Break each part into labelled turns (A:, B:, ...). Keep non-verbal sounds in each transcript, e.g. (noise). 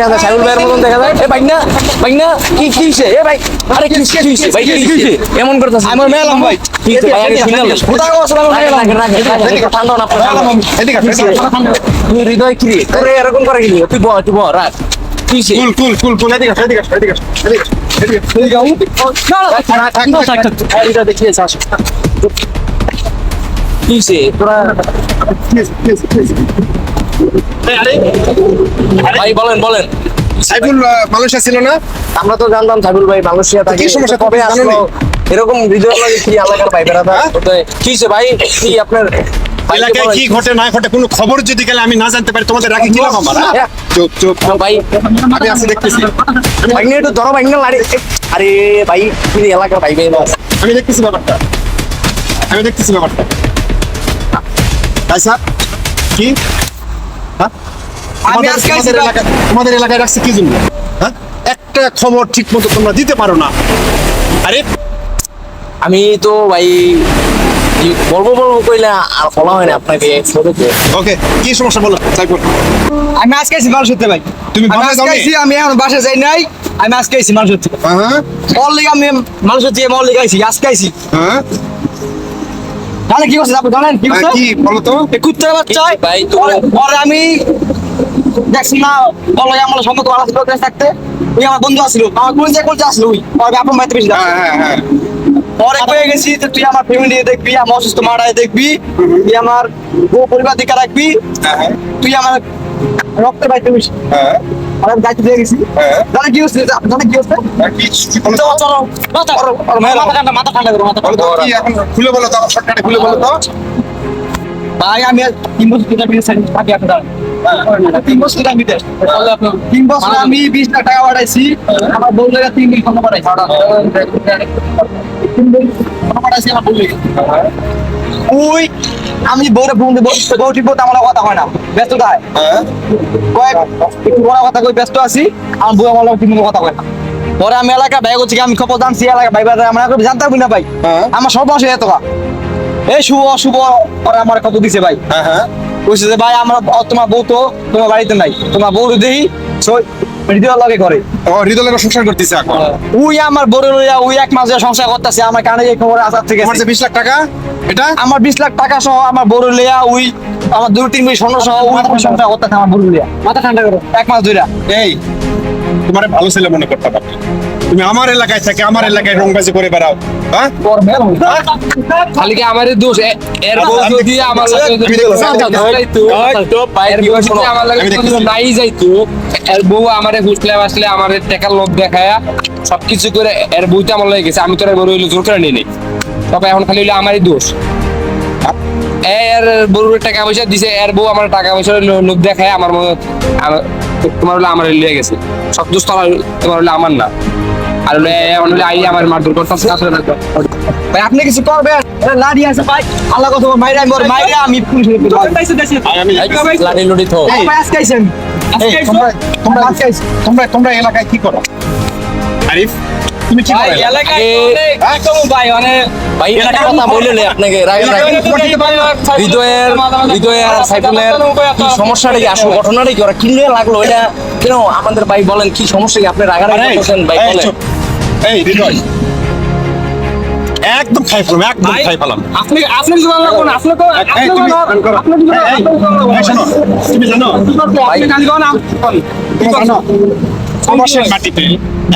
A: দেখা যায় সাইবুল ভাইয়ের মতন দেখা যায়। এ ভাই না ভাই না কি কি হইছে এ ভাই আরে কি কি হইছে ভাই কি হইছে এমন করতেছ।
B: আমার মেলাম ভাই।
A: কি হইছে ভাই আগে শুনাল
B: কোথায় গো আসলে আমার মেলাম
A: ঠান্ডা না
B: এদিকে
A: তুই হৃদয় কি রে? তোরে এরকম করে গেলি তুই বল তুই বল রাখ। কি
B: কুল এদিকে এদিকে এদিকে এদিকে এদিকে
A: তোরা ভাই বলেন বলেন।
B: সাইফুল মালয়েশিয়া ছিল না?
A: আমরা তো জানতাম সাইবুল ভাই মালয়েশিয়া থাকে
B: কি সমস্যা?
A: কবে আসলো? এরকম হৃদয় লাগে কি এলাকার ভাই বেড়াতা
B: হ্যাঁ?
A: কি হইছে ভাই? কি আপনার
B: এলাকায় কি ঘটে না ঘটে কোনো খবর যদি গেলে আমি না জানতে পারি তোমাদের রাখি কি লাভ আমার হ্যাঁ? চুপ চুপ
A: ভাই।
B: আমি আসি দেখতেছি।
A: ভাই নিয়ে একটু ধরো ভাই না লাড়ি। আরে ভাই কি এলাকার ভাই ভাই
B: আমি দেখতেছি ব্যাপারটা। আমি দেখতেছি ব্যাপারটা। তাই স্যার কি? হ্যাঁ? তোমাদের- এলাকায় তোমাদের এলাকায় রাখছে কি জন্য? হ্যাঁ? একটা খবর ঠিক মতো তোমরা দিতে পারো না। আরে
A: আমি তো ভাই বলব বলব কইলে আর বলা হয় না আপনাকে
B: ওকে কি সমস্যা বলো? সাইফুল
C: আমি আজকে আইছি মানুষ হতে ভাই।
B: তুমি
C: আমি এখন বাসা যাই নাই আমি আজকে আইছি মানুষ হতে
B: হ্যাঁ।
C: আমি মানুষ হতে লিগে আইছি আজকে আইছি।
B: হ্যাঁ।
C: জানেন কি করছে আপনি? জানেন কি
B: হ্যাঁ,
C: করছে
B: কি বলো তো
C: কুত্তার বাচ্চা
A: ভাই,
C: ওরে আমি দেখছি না বলো আমার সম্পর্ক ভালো ছিল থাকতে। ওই আমার বন্ধু আসলো। আমার কোন যে কোন আসলো ওই ওর আপন ভাইতে বেশি
B: হ্যাঁ হ্যাঁ হ্যাঁ।
C: পরে কয়ে গেছি যে তুই আমার ফ্যামিলি দেখবি আমার অসুস্থ মারায় দেখবি তুই আমার বউ পরিবার দিকে রাখবি
B: হ্যাঁ হ্যাঁ।
C: তুই আমার রক্তের বাইতে বেশি
B: হ্যাঁ।
C: আর আমি দায়িত্ব দিয়ে গেছি।
B: হ্যাঁ।
C: কি হচ্ছে? কি মাথা ঠান্ডা করো মাথা
B: খুলে বলো তো শর্টকাটে খুলে বলো তো।
C: ভাই আমি তিন বছর বিদেশ থাকি আপনার তিন বছর তিনটা বিদেশ তিন বছর আমি বিশ লাখ টাকা পাঠাইছি। আমার বউ জায়গা তিন পাঠাইছি। আমার বউ ওই আমি বউরে ফোন দিয়ে বউ- বউ ঠিক কথা হয় না। ব্যস্ত তাই
B: হ্যাঁ
C: কয়েক একটু বড় কথা কই ব্যস্ত আছি আমার বউ আমার ঠিক কথা কয় না। পরে আমি এলাকা ভাই করছি আমি খবর জানছি এলাকা ভাই ভাই আমরা জানতে পারবি না ভাই।
B: হ্যাঁ।
C: আমার সব মাসে এত এই শুভ অশুভ পরে আমার কত দিছে ভাই।
B: হ্যাঁ হ্যাঁ।
C: কইছে যে ভাই আমরা তোমার বউ তো তোমার বাড়িতে নাই। তোমার বউ দেহি হৃদয় লাগে করে
B: ও হৃদয়ের সংসার করতেছে এখন।
C: উই আমার বড় লইয়া উই এক মাসে সংসার করতেছে আমার কানে এই খবর আসার থেকে
B: বিশ লাখ টাকা এটা?
C: আমার বিশ লাখ টাকা সহ আমার বড় লইয়া উই আমার দুই তিন মিনিট স্বর্ণ সহ উই সংসার করতেছে আমার বড় লইয়া। মাথা ঠান্ডা করো। এক মাস ধরে
B: এই তোমার ভালো ছেলে মনে করতে পারো তুমি আমার এলাকায় থেকে আমার এলাকায় রংবাজি করে বেড়াও হ্যাঁ?
D: খালি কি আমারই দোষ। এর যদি আমার এর নাই যাইতো। এর বউ আমারে আসলে আমার টাকার লোভ দেখায়া সবকিছু করে এর বউতে আমার লাগে গেছে। আমি তোর বড় হইল জোর করে নিয়ে নেই। তবে এখন খালি হইল আমারই দোষ। এর বউর টাকা পয়সা দিছে এর বউ আমার টাকা পয়সা লোভ দেখায় আমার মনে আমার- তোমার হলো আমার লিয়ে গেছে। সব দোষ তোমার তোমার হলো আমার না। আর হলো এ- আই আমার মারধর করতেছে আসলে না।
C: ভাই আপনি কিছু করবেন? লাড়ি আছে ভাই। আল্লাহ কথা মাইরা আমি মাইরা আমি পুলিশে দিতে
B: আর আমি
A: লাঠি লুটি থো
C: ভাই আজকে আইছেন?
B: তোমরা তোমরা
C: আজকে
B: তোমরা তোমরা এলাকায় কি করো? আরিফ তুমি কি করো? এলাকায়?
A: ভাই একটা কথা বললেন আপনাকে হৃদয়ের হৃদয়ের সাইফুলের সমস্যাটা কি? আসল ঘটনাটা কি? ওরা কিনে লাগল এটা কেন আমাদের ভাই বলেন কি সমস্যা কি? আপনি রাগারাগি
B: আরে,
A: করতেছেন ভাই বলেন।
B: এই হৃদয়। একদম খাই ফেলাম একদম খাই ফেলাম।
D: আপনি আপনি কি কোন আপনি
B: তুমি। এই, এই, এই, শোনো, তুমি জানো
D: আপনি গান গান
B: তুমি জানো প্রবাসের মাটিতে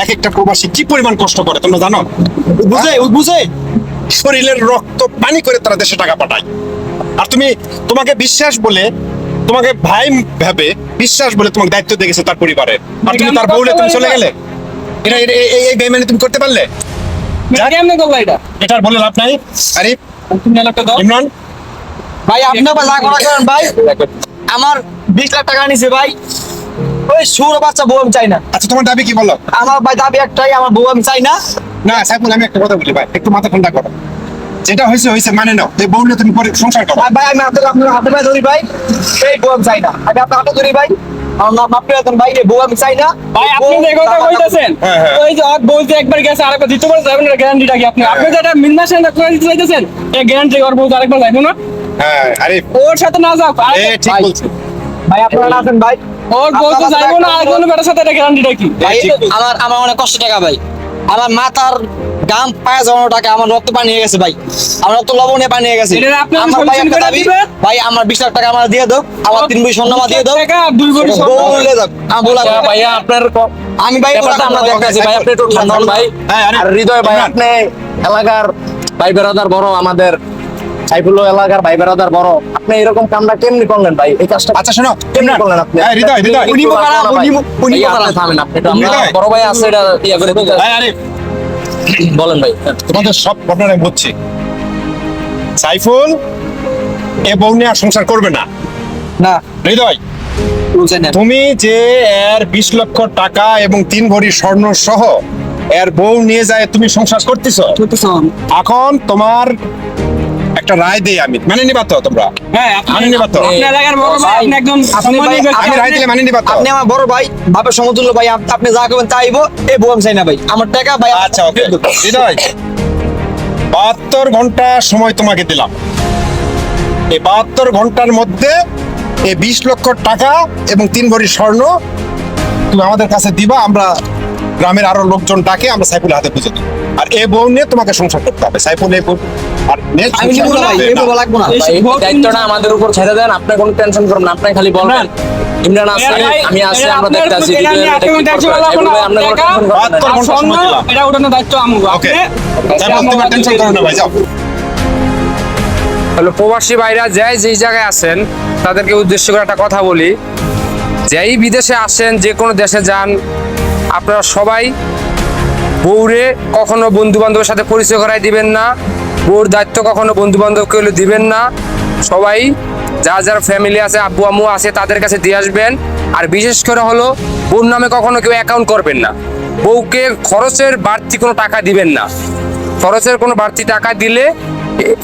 B: এক একটা প্রবাসী কি পরিমাণ কষ্ট করে তোমরা জানো? বুঝে বুঝে। শরীরের রক্ত পানি করে তারা দেশে টাকা পাঠায়। আর তুমি তোমাকে বিশ্বাস বলে তোমাকে ভাই ভেবে বিশ্বাস বলে তোমাকে দায়িত্ব দিয়ে গেছে তার পরিবারের আর তুমি তার বউলে তুমি চলে গেলে? এটা এই- এই- বেমানি তুমি করতে পারলে?
D: কেমনে করলা এটা?
B: এটার বলে লাভ নাই। আরে
D: তুমি একটা দাও।
B: ইমরান।
C: ভাই আপনি আবার যা করা করেন ভাই? আমার বিশ লাখ টাকা নিছে ভাই। ওই সুর বাচ্চা বউ আমি চাই না।
B: আচ্ছা তোমার দাবি কি বলো?
C: আমার ভাই দাবি একটাই আমার বউ আমি চাই না।
B: না সাইফুল আমি একটা কথা বলি ভাই। একটু মাথা ঠান্ডা করো। যেটা হয়েছে হয়েছে মানে নাও। এই বউলে তুমি পরে সংসার করো।
C: ভাই ভাই আমি আপনার আপনার হাতে পায়ে ধরি ভাই। এই বউ চাই না। আমি আপনার হাতে ধরি ভাই। আমার নাম মাপে রাখেন ভাই। এই বউ আমি চাই না।
D: ভাই আপনি যে কথা কইতাছেন
B: হ্যাঁ, হ্যাঁ।
D: ওই যে অক বলতে একবার গেছে আরেকবার দিতে পারে যাবেন না গ্যারান্টিটা কি আপনি আপনি যেটা মিনমাসে না করে দিতে চাইতেছেন এই গ্যারান্টি ওর বলতে আরেকবার যাইবো না?
B: হ্যাঁ আরে
D: ওর সাথে না যাও
B: এ ঠিক
C: ভাই।
B: বলছে।
C: ভাই আপনারা না আছেন ভাই।
D: ওর বউ তো যাইবো না আরেকজন বেটার সাথে এটা গ্যারান্টিটা কি
C: ভাই আমার আমার অনেক কষ্ট টাকা ভাই। আমার মাথার গাম পায়ে জমানো টাকা আমার রক্ত পানি হয়ে গেছে ভাই। আমার রক্ত লবণে পানি হয়ে গেছে আমার ভাই একটা দাবি
D: দিবেন?
C: ভাই আমার বিশ লাখ টাকা আমার দিয়ে দাও আমার তিন বই স্বর্ণমা দিয়ে দাও।
D: টাকা দুই স্বর্ণ।
C: বলে দাও আমি বলা
A: আচ্ছা, আপনার
C: আমি ভাই
A: আমরা দেখতেছি ভাই আপনি একটু ঠান্ডা হন ভাই।
B: হ্যাঁ, আর
A: হৃদয় ভাই আপনি এলাকার ভাই বেড়াদার বড় আমাদের সাইফুল এলাকার ভাই বেড়াদার বড়। আপনি এরকম কামটা কেমনি করলেন ভাই? এই কাজটা
B: আচ্ছা শোনো
A: কেমনি করলেন আপনি?
B: হ্যাঁ, হৃদয় হৃদয়।
C: উনি উনি উনি
A: বড় ভাই। আছে এটা ইয়া করে
B: হ্যাঁ, আরে (clears throat)
A: বলেন ভাই।
B: তোমাদের সব ঘটনা আমি বলছি সাইফুল এ বউ নিয়ে আর সংসার করবে না।
C: না।
B: হৃদয় তুমি যে এর বিশ লক্ষ টাকা এবং তিন ভরি স্বর্ণ সহ এর বউ নিয়ে যায় তুমি সংসার করতেছ। এখন তোমার একটা রায় দেই আমি। মানে নিবা তো তোমরা?
D: হ্যাঁ আপনি
B: মানে নিবা তো।
D: আপনি এলাকার বড় ভাই আপনি একজন সম্মানী
B: আমি রায় দিলে মানে নিবা তো।
C: আপনি আমার বড় ভাই বাপের সমতুল্য ভাই আপনি যা করবেন এই চাই না ভাই। আমার টাকা ভাই
B: আচ্ছা ওকে। হৃদয় বাহাত্তর ঘণ্টা সময় তোমাকে দিলাম। এই বাহাত্তর ঘণ্টার মধ্যে এই বিশ লক্ষ টাকা এবং তিন ভরি স্বর্ণ তুমি আমাদের কাছে দিবা আমরা গ্রামের আরও লোকজন ডাকে আমরা সাইফুলের হাতে বুঝে দিই। আর এ বউ নিয়ে তোমাকে সংসার করতে হবে সাইফুল এ বউ। আর
C: এই। লাগবো না।
A: ভাই, দায়িত্বটা আমাদের উপর ছেড়ে দেন আপনি কোনো টেনশন করবেন না আপনি খালি বলবেন ইমরান আছে আমি আছি আমরা দেখতেছি
D: এটা ওঠানোর দায়িত্ব আমগো
B: ওকে টেনশন না ভাই যাও।
D: হলো প্রবাসী ভাইরা যাই যেই জায়গায় আছেন তাদেরকে উদ্দেশ্য করে একটা কথা বলি। যেই বিদেশে আসেন যে কোনো দেশে যান আপনারা সবাই বউরে কখনো বন্ধু বান্ধবের সাথে পরিচয় করাই দিবেন না, বউর দায়িত্ব কখনো বন্ধু বান্ধবকে হলে দিবেন না। সবাই যা যার ফ্যামিলি আছে, আব্বু আম্মু আছে, তাদের কাছে দিয়ে আসবেন। আর বিশেষ করে হলো, বউর নামে কখনো কেউ অ্যাকাউন্ট করবেন না। বউকে খরচের বাড়তি কোনো টাকা দিবেন না। খরচের কোনো বাড়তি টাকা দিলে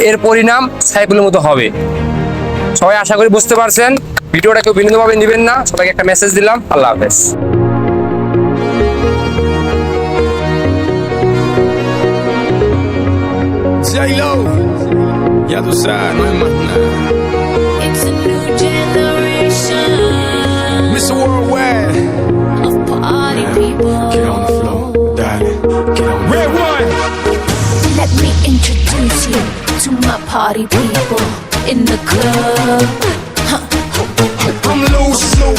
D: এর পরিণাম সাইকেলের মতো হবে। সবাই আশা করি বুঝতে পারছেন। ভিডিওটা কেউ বিনোদনভাবে নেবেন না। সবাইকে একটা মেসেজ দিলাম। আল্লাহ হাফেজ।
E: J-Lo. Ya tú sabes, no hay más nada.
F: It's a new generation.
E: Mr. Worldwide.
F: Of party people.
E: Get on the floor, darling. Get on Red one.
F: Let me introduce you to my party people in the club. I'm loose, loose.